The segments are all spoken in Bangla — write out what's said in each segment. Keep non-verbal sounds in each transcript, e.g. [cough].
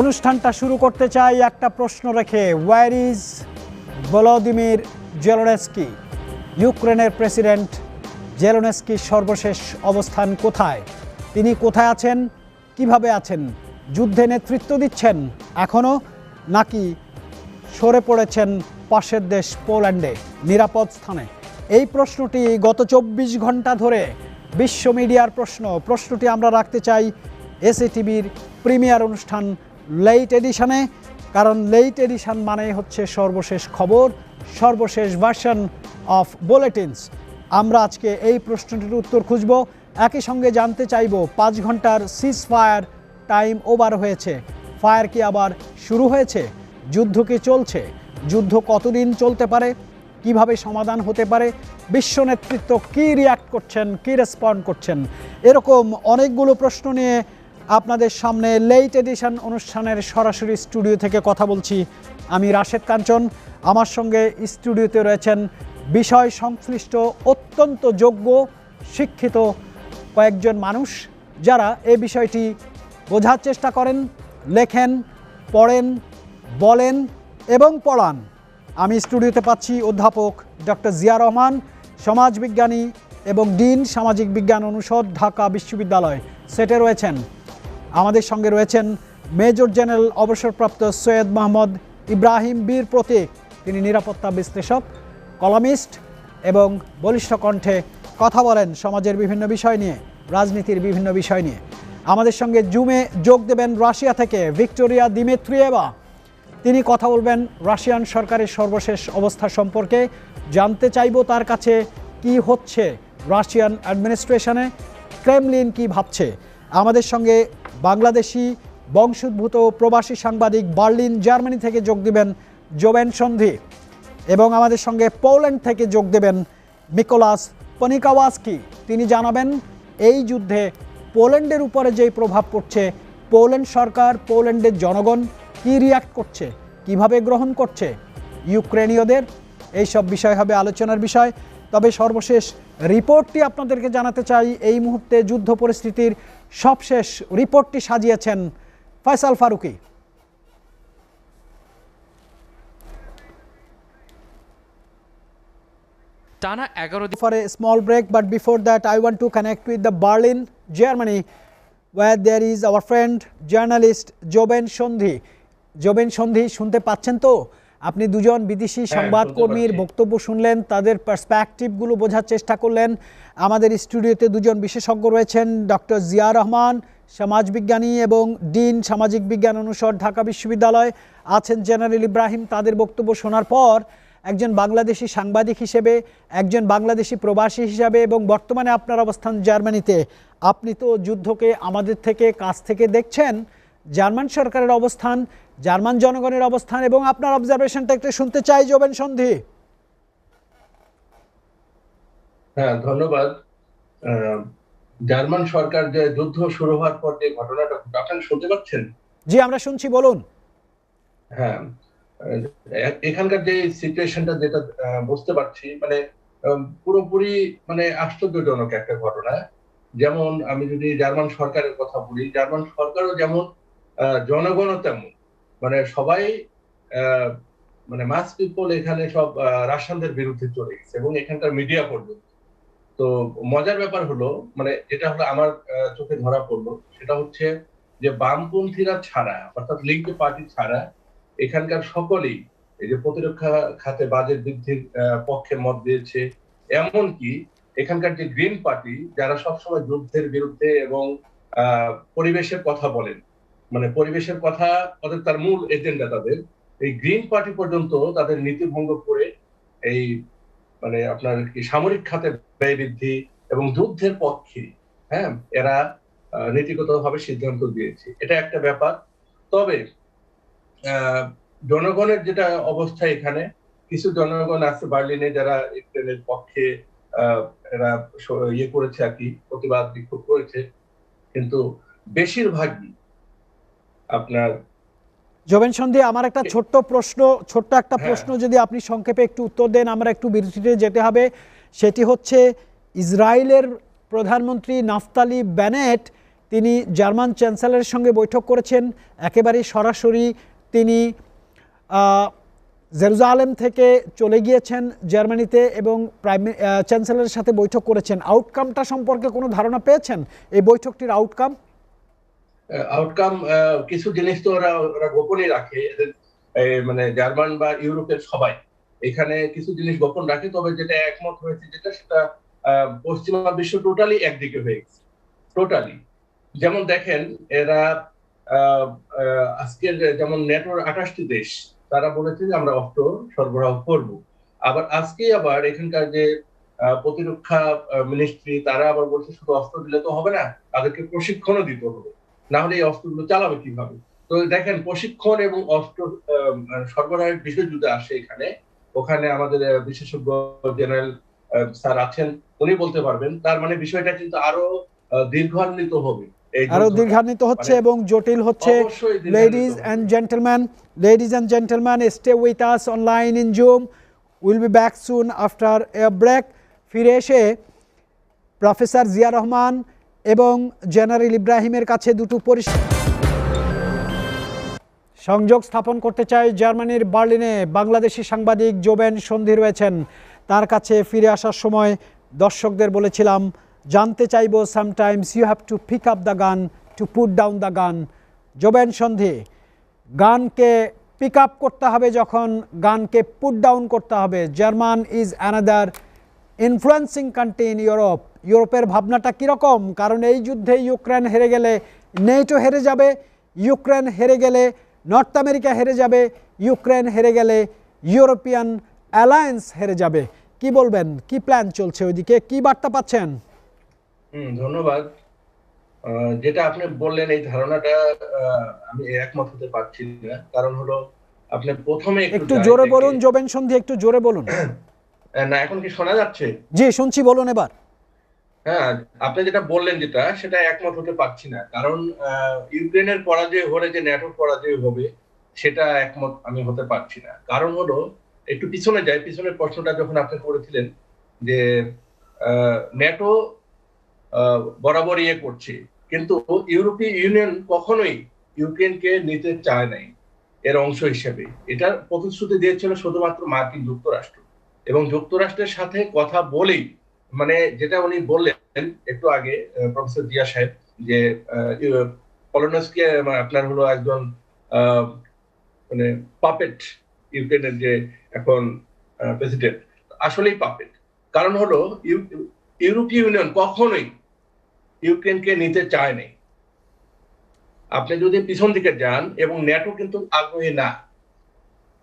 অনুষ্ঠানটা শুরু করতে চাই একটা প্রশ্ন রেখে। ওয়ার ইজ ভলোদিমির জেলোনেস্কি ইউক্রেনের প্রেসিডেন্ট জেলোনেস্কির সর্বশেষ অবস্থান কোথায়? তিনি কোথায় আছেন? কীভাবে আছেন? যুদ্ধে নেতৃত্ব দিচ্ছেন? এখনও নাকি সরে পড়েছেন পাশের দেশ পোল্যান্ডে, নিরাপদ স্থানে? এই প্রশ্নটি গত চব্বিশ ঘণ্টা ধরে বিশ্ব মিডিয়ার প্রশ্ন। প্রশ্নটি আমরা রাখতে চাই এসএটিভির প্রিমিয়ার অনুষ্ঠান লেইট এডিশনে কারণ লেইট এডিশন মানে হচ্ছে সর্বশেষ খবর, সর্বশেষ ভার্সন অফ বুলেটিনস আমরা আজকে এই প্রশ্নটির উত্তর খুঁজব, একই সঙ্গে জানতে চাইব পাঁচ ঘণ্টার সিজ ফায়ার টাইম ওভার হয়েছে। ফায়ার কি আবার শুরু হয়েছে? যুদ্ধ কি চলছে? যুদ্ধ কতদিন চলতে পারে? কীভাবে সমাধান হতে পারে? বিশ্ব নেতৃত্ব কী রিয়াক্ট করছেন, কী রেসপন্ড করছেন? এরকম অনেকগুলো প্রশ্ন নিয়ে আপনাদের সামনে লেট এডিশন অনুষ্ঠানের সরাসরি স্টুডিও থেকে কথা বলছি আমি রাশেদ কাঞ্চন। আমার সঙ্গে স্টুডিওতে রয়েছেন বিষয় সংশ্লিষ্ট, অত্যন্ত যোগ্য, শিক্ষিত কয়েকজন মানুষ যারা এই বিষয়টি বোঝার চেষ্টা করেন, লেখেন, পড়েন, বলেন এবং পড়ান। আমি স্টুডিওতে পাচ্ছি অধ্যাপক ডক্টর জিয়া রহমান, সমাজবিজ্ঞানী এবং ডিন সামাজিক বিজ্ঞান অনুষদ, ঢাকা বিশ্ববিদ্যালয়। সেটে রয়েছেন আমাদের সঙ্গে রয়েছেন মেজর জেনারেল অবসরপ্রাপ্ত সৈয়দ মোহাম্মদ ইব্রাহিম বীর প্রতীক। তিনি নিরাপত্তা বিশ্লেষক, কলামিস্ট এবং বলিষ্ঠ কণ্ঠে কথা বলেন সমাজের বিভিন্ন বিষয় নিয়ে, রাজনীতির বিভিন্ন বিষয় নিয়ে। আমাদের সঙ্গে জুমে যোগ দেবেন রাশিয়া থেকে ভিক্টোরিয়া দিমেত্রিয়েবা তিনি কথা বলবেন রাশিয়ান সরকারের সর্বশেষ অবস্থা সম্পর্কে, জানতে চাইব তার কাছে কি হচ্ছে রাশিয়ান অ্যাডমিনিস্ট্রেশনে, ক্রেমলিন কি ভাবছে। আমাদের সঙ্গে বাংলাদেশি বংশোদ্ভূত প্রবাসী সাংবাদিক বার্লিন, জার্মানি থেকে যোগ দেবেন জোবেন সন্ধি এবং আমাদের সঙ্গে পোল্যান্ড থেকে যোগ দেবেন মিকোলাস পনিকাওয়াস্কি। তিনি জানাবেন, এই যুদ্ধে পোল্যান্ডের উপরে যেই প্রভাব পড়ছে, পোল্যান্ড সরকার, পোল্যান্ডের জনগণ কী রিয়াক্ট করছে, কীভাবে গ্রহণ করছে, ইউক্রেনীয়দের, এইসব বিষয় হবে আলোচনার বিষয়। তবে সর্বশেষ রিপোর্টটি আপনাদেরকে জানাতে চাই, এই মুহূর্তে যুদ্ধ পরিস্থিতির সবশেষ রিপোর্টটি সাজিয়েছেন ফয়সাল ফারুকি টানা এগারো for a small break, but before that, I want to connect with the Berlin, Germany, where there is our friend journalist Joben Sandhi. Joben সন্ধি শুনতে পাচ্ছেন তো আপনি দুজন বিদেশি সংবাদকর্মীর পাচ্ছি। বক্তব্য শুনলেন তাদের পার্সপেক্টিভগুলো বোঝার চেষ্টা করলেন। আমাদের স্টুডিওতে দুজন বিশেষজ্ঞ রয়েছেন ডক্টর জিয়া রহমান সমাজবিজ্ঞানী এবং ডিন সামাজিক বিজ্ঞান অনুষদ ঢাকা বিশ্ববিদ্যালয় আছেন জেনারেল ইব্রাহিম। তাদের বক্তব্য শোনার পর একজন বাংলাদেশি সাংবাদিক হিসেবে একজন বাংলাদেশি প্রবাসী হিসাবে এবং বর্তমানে আপনার অবস্থান জার্মানিতে। আপনি তো যুদ্ধকে আমাদের থেকে কাছ থেকে দেখছেন। জার্মান সরকারের অবস্থান জার্মান জনগণের অবস্থান এবং আপনার অবজারভেশনটা একটু শুনতে চাই জোবেন সন্ধি। হ্যাঁ ধন্যবাদ। জার্মান সরকার যে যুদ্ধ শুরু হওয়ার পর যে ঘটনাটা আপনারা শুনতে পাচ্ছেন? জি আমরা শুনছি বলুন। হ্যাঁ এখানকার যে সিচুয়েশনটা যেটা বুঝতে পারছি মানে পুরোপুরি মানে আশ্চর্যজনক একটা ঘটনা। যেমন আমি যদি জার্মান সরকারের কথা বলি জার্মান সরকারও যেমন জনগণও তেমন। মানে সবাই মানে মাস পিপল এখানে সব রাশিয়ানদের বিরুদ্ধে চলে গেছে এবং এখানকার মিডিয়া পর্যন্ত তো মজার ব্যাপার হলো মানে যেটা হলো আমার চোখে ধরা পড়ল, সেটা হচ্ছে যে বামপন্থীরা ছাড়া, অর্থাৎ লিঙ্ক পার্টি ছাড়া, এখানকার সকলেই এই যে প্রতিরক্ষা খাতে বাজেট বৃদ্ধির পক্ষে মত দিয়েছে। এমনকি এখানকার যে গ্রিন পার্টি যারা সবসময় যুদ্ধের বিরুদ্ধে এবং পরিবেশের কথা বলেন মানে পরিবেশের কথা ওদের তার মূল এজেন্ডা তাদের। এই গ্রিন পার্টি পর্যন্ত তাদের নীতি ভঙ্গ করে এই মানে আপনার কি সামরিক খাতে ব্যয় বৃদ্ধি এবং যুদ্ধের পক্ষে হ্যাঁ এরা নীতিগতভাবে সিদ্ধান্ত দিয়েছে। এটা একটা ব্যাপার। তবে জনগণের যেটা অবস্থা এখানে, কিছু জনগণ আছে বার্লিনে যারা ইউক্রেনের পক্ষে এরা ইয়ে করেছে আর কি, প্রতিবাদ বিক্ষোভ করেছে। কিন্তু বেশিরভাগই আপনার জোবেন সন্ধি আমার একটা ছোট্ট প্রশ্ন ছোট্ট একটা হ্যাঁ। প্রশ্ন যদি আপনি সংক্ষেপে একটু উত্তর দেন আমরা একটু বিরতিতে যেতে হবে। সেটি হচ্ছে ইসরায়েলের প্রধানমন্ত্রী নাফতালি ব্যানেট তিনি জার্মান চ্যান্সেলরের সঙ্গে বৈঠক করেছেন। একেবারেই সরাসরি তিনি জেরুজালেম থেকে চলে গিয়েছেন জার্মানিতে এবং প্রাইম চ্যান্সেলরের সাথে বৈঠক করেছেন। আউটকামটা সম্পর্কে কোনো ধারণা পেয়েছেন? এই বৈঠকটির আউটকাম আউটকাম কিছু জিনিস তো ওরা ওরা গোপনে রাখে। মানে জার্মান বা ইউরোপের সবাই। এখানে কিছু জিনিস গোপন রাখে, তবে যেটা একমত হয়েছে যেটা, সেটা পশ্চিমা বিশ্ব টোটালি একদিকে হয়ে গেছে। টোটালি যেমন দেখেন, এরা আজকের যেমন নেটোর আঠাশটি দেশ, তারা বলেছে যে আমরা অস্ত্র সরবরাহ করব। আবার আজকে আবার এখানকার যে প্রতিরক্ষা মিনিস্ট্রি তারা আবার বলছে শুধু অস্ত্র দিলে তো হবে না, তাদেরকে প্রশিক্ষণও দিতে হবে। না হলে এই অস্ত্রগুলো চালাবে কীভাবে তো দেখেন প্রশিক্ষণ এবং অস্ত্র আহ, সরবরাহের বিষয় যদি আসে এখানে ওখানে আমাদের বিশেষজ্ঞ জেনারেল স্যার আছেন উনি বলতে পারবেন তার মানে বিষয়টা কিন্তু আরও দীর্ঘান্বিত হবে যুদ্ধটা। দীর্ঘান্বিত হচ্ছে মানে- এবং জটিল হচ্ছে হবে। and gentlemen, ladies and gentlemen, stay with us online in Zoom. We'll be back soon after a break. ফিরে এসে প্রফেসর জিয়া রহমান এবং জেনারেল ইব্রাহিমের কাছে দুটো পরিষ্কার সংযোগ স্থাপন করতে চাই জার্মানির বার্লিনে। বাংলাদেশি সাংবাদিক জোবেন সন্ধি রয়েছেন। তার কাছে ফিরে আসার সময় দর্শকদের বলেছিলাম, জানতে চাইব sometimes you have to pick up the gun to put down the gun Joben সন্ধি, গানকে পিক আপ করতে হবে যখন গানকে পুট ডাউন করতে হবে। German is another influencing country in Europe ইউরোপের ভাবনাটা কীরকম? কারণ এই যুদ্ধে ইউক্রেন হেরে গেলে নেটো হেরে যাবে ইউক্রেন হেরে গেলে নর্থ আমেরিকা হেরে যাবে ইউক্রেন হেরে গেলে ইউরোপিয়ান অ্যালায়েন্স হেরে যাবে। কি বলবেন? কি প্ল্যান চলছে ওইদিকে? কি বার্তা পাচ্ছেন? ধন্যবাদ। যেটা আপনি বললেন এই ধারণাটা আমি একমত হতে পারছি না। কারণ হলো আপনি প্রথমে একটু জোরে বলুন জোবেন সন্ধি একটু জোরে বলুন। [coughs] না এখন কি শোনা যাচ্ছে? জি শুনছি বলুন এবার। হ্যাঁ আপনি যেটা বললেন যেটা, সেটা একমত হতে পারছি না। কারণ ইউক্রেনের পরাজয় হলে যে ন্যাটোর পরাজয় হবে, সেটা একমত আমি হতে পারছি না। কারণ হলো, একটু পিছনে যাই, পিছনের প্রশ্নটা যখন আপনি করেছিলেন যে ন্যাটো বরাবর ইয়ে করছে। কিন্তু ইউরোপীয় ইউনিয়ন কখনোই ইউক্রেনকে নিতে চায় নাই এর অংশ হিসেবে। এটার প্রতিশ্রুতি দিয়েছিল শুধুমাত্র মার্কিন যুক্তরাষ্ট্র। এবং যুক্তরাষ্ট্রের সাথে কথা বলেই মানে যেটা উনি বললেন একটু আগে প্রফেসর জিয়া সাহেব, যে পলোনসকে আপনার হলো একজন মানে পাপেট ইউক্রেনের যে এখন প্রেসিডেন্ট আসলেই পাপেট কারণ হলো ইউরোপীয় ইউনিয়ন কখনোই ইউক্রেনকে নিতে চায় নাই। আপনি যদি পিছন দিকে যান, এবং ন্যাটো কিন্তু আগ্রহী না,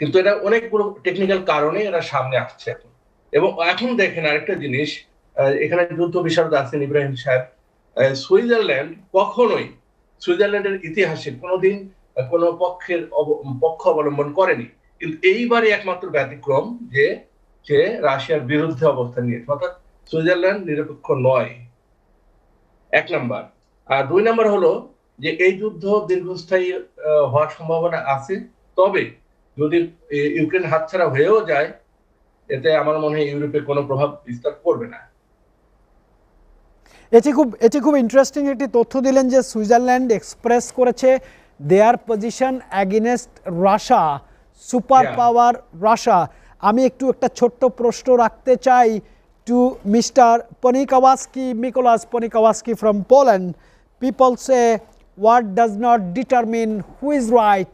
কিন্তু এটা অনেকগুলো টেকনিক্যাল কারণে এরা সামনে আসছে এখন। এবং এখন দেখেন আরেকটা জিনিস এখানে যুদ্ধ বিশারদ আছেন ইব্রাহিম সাহেব সুইজারল্যান্ড কখনোই সুইজারল্যান্ডের ইতিহাসে কোনোদিন কোনো পক্ষের পক্ষ অবলম্বন করেনি। কিন্তু এইবারই একমাত্র ব্যতিক্রম যে সে রাশিয়ার বিরুদ্ধে অবস্থান নিয়েছে। অর্থাৎ সুইজারল্যান্ড নিরপেক্ষ নয়। এক নাম্বার। আর দুই নাম্বার হলো যে, এই যুদ্ধ দীর্ঘস্থায়ী হওয়ার সম্ভাবনা আছে। তবে যদি ইউক্রেন হাতছাড়া হয়েও যায়, এতে আমার মনে হয় ইউরোপে কোনো প্রভাব বিস্তার করবে না। এটি খুব এটি খুব ইন্টারেস্টিং একটি তথ্য দিলেন যে সুইজারল্যান্ড এক্সপ্রেস করেছে their position against Russia super power Russia আমি একটু একটা ছোট্ট প্রশ্ন রাখতে চাই to mister Ponikowski Mikolas Ponikowski from Poland people say what does not determine who is right?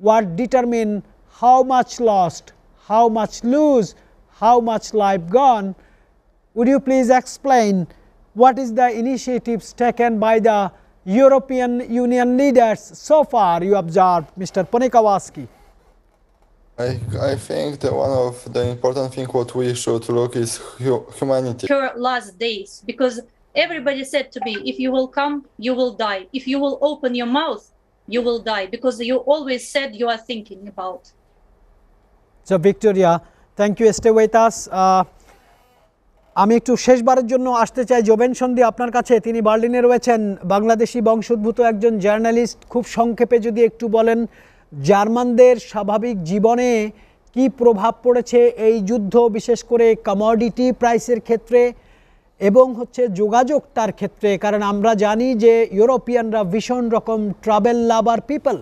What determine how much lost how much lose how much life gone? Would you please explain what is the initiatives taken by the European Union leaders so far you observe, Mr. Ponikawaski? I, I think that one of the important thing what we should look is hu- humanity. her last days because everybody said to me if you will come you will die if you will open your mouth you will die because you always said you are thinking about So Victoria, thank you. Stay with us. Uh, আমি একটু শেষবারের জন্য আসতে চাই। জোবেন সন্ধি আপনার কাছে। তিনি বার্লিনে রয়েছেন। বাংলাদেশি বংশোদ্ভূত একজন জার্নালিস্ট। খুব সংক্ষেপে যদি একটু বলেন, জার্মানদের স্বাভাবিক জীবনে কি প্রভাব পড়েছে এই যুদ্ধ, বিশেষ করে কমোডিটি প্রাইসের ক্ষেত্রে এবং হচ্ছে যোগাযোগটার ক্ষেত্রে? কারণ আমরা জানি যে ইউরোপিয়ানরা ভীষণ রকম ট্রাভেল লাভার পিপল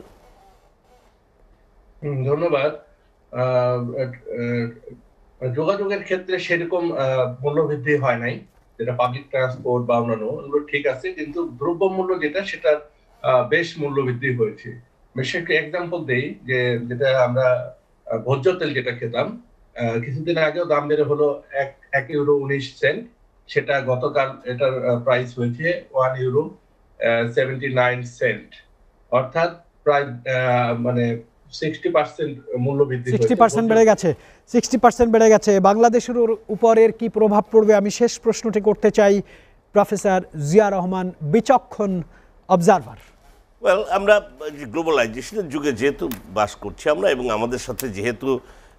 ধন্যবাদ। যোগাযোগের ক্ষেত্রে সেরকম মূল্যবৃদ্ধি হয় নাই, যেটা পাবলিক ট্রান্সপোর্ট বা অন্যান্য ওগুলো ঠিক আছে, কিন্তু দ্রব্যমূল্য যেটা সেটার বেশ মূল্যবৃদ্ধি হয়েছে। একটা এক্সাম্পল দেই, যে যেটা আমরা ভোজ্য তেল যেটা খেতাম কিছুদিন আগেও দাম বেড়ে হলো এক এক ইউরো উনিশ সেন্ট সেটা গতকাল এটার প্রাইস হয়েছে one euro seventy nine cent অর্থাৎ প্রায় মানে বেড়ে গেছে। সিক্সটি পার্সেন্ট বেড়ে গেছে। বাংলাদেশের উপরের কি প্রভাব পড়বে? আমি শেষ প্রশ্নটি করতে চাই প্রফেসর জিয়া রহমান বিচক্ষণ অবজারভার ওয়েল আমরা গ্লোবালাইজেশনের যুগে যেহেতু বাস করছি আমরা এবং আমাদের সাথে যেহেতু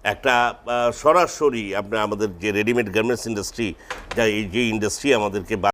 একটা আহ, সরাসরি আমরা আমাদের যে রেডিমেড গার্মেন্টস ইন্ডাস্ট্রি যা এই যে ইন্ডাস্ট্রি আমাদেরকে